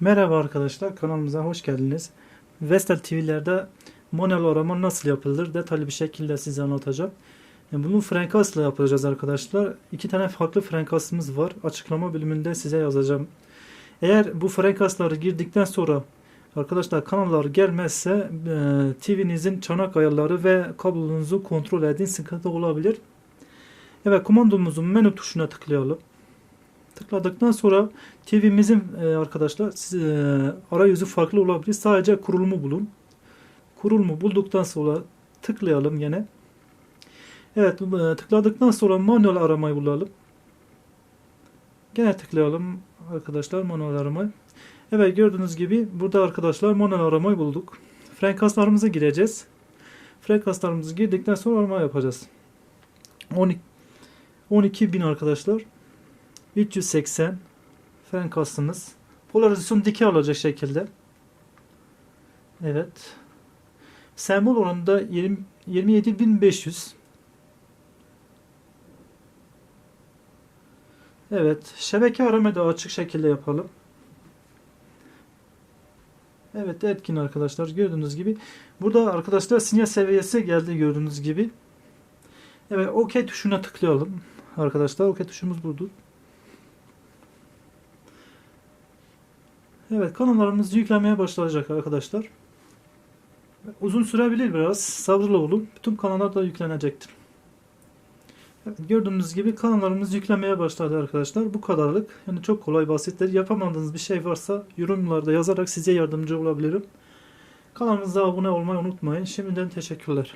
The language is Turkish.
Merhaba arkadaşlar kanalımıza hoş geldiniz. Vestel TV'lerde manuel arama nasıl yapılır detaylı bir şekilde size anlatacağım. Yani Bunu frenkasla yapacağız arkadaşlar. İki tane farklı frenkasımız var. Açıklama bölümünde size yazacağım. Eğer bu frenkasları girdikten sonra arkadaşlar kanallar gelmezse e, TV'nizin çanak ayarları ve kablonuzu kontrol edin sıkıntı olabilir. Evet komandomuzun menü tuşuna tıklayalım. Tıkladıktan sonra TV'mizin e, arkadaşlar siz, e, arayüzü farklı olabilir. Sadece kurulumu bulun. Kurulumu bulduktan sonra tıklayalım yine. Evet e, tıkladıktan sonra manuel aramayı bulalım. Gene tıklayalım arkadaşlar manuel aramayı. Evet gördüğünüz gibi burada arkadaşlar manuel aramayı bulduk. Frekanslarımıza gireceğiz. Frekanslarımızı girdikten sonra arama yapacağız. 12 12.000 arkadaşlar. 380 frenkasımız. Polarizasyon dikey olacak şekilde. Evet. Sembol oranında 20 27500. Evet. Şebeke aramayı da açık şekilde yapalım. Evet etkin arkadaşlar gördüğünüz gibi. Burada arkadaşlar sinyal seviyesi geldi gördüğünüz gibi. Evet OK tuşuna tıklayalım. Arkadaşlar OK tuşumuz budur. Evet kanallarımız yüklenmeye başlayacak arkadaşlar. Uzun sürebilir biraz. Sabırlı olun. Bütün kanallar da yüklenecektir. Evet, gördüğünüz gibi kanallarımız yüklenmeye başladı arkadaşlar. Bu kadarlık. Yani çok kolay basitler. Yapamadığınız bir şey varsa yorumlarda yazarak size yardımcı olabilirim. Kanalımıza abone olmayı unutmayın. Şimdiden teşekkürler.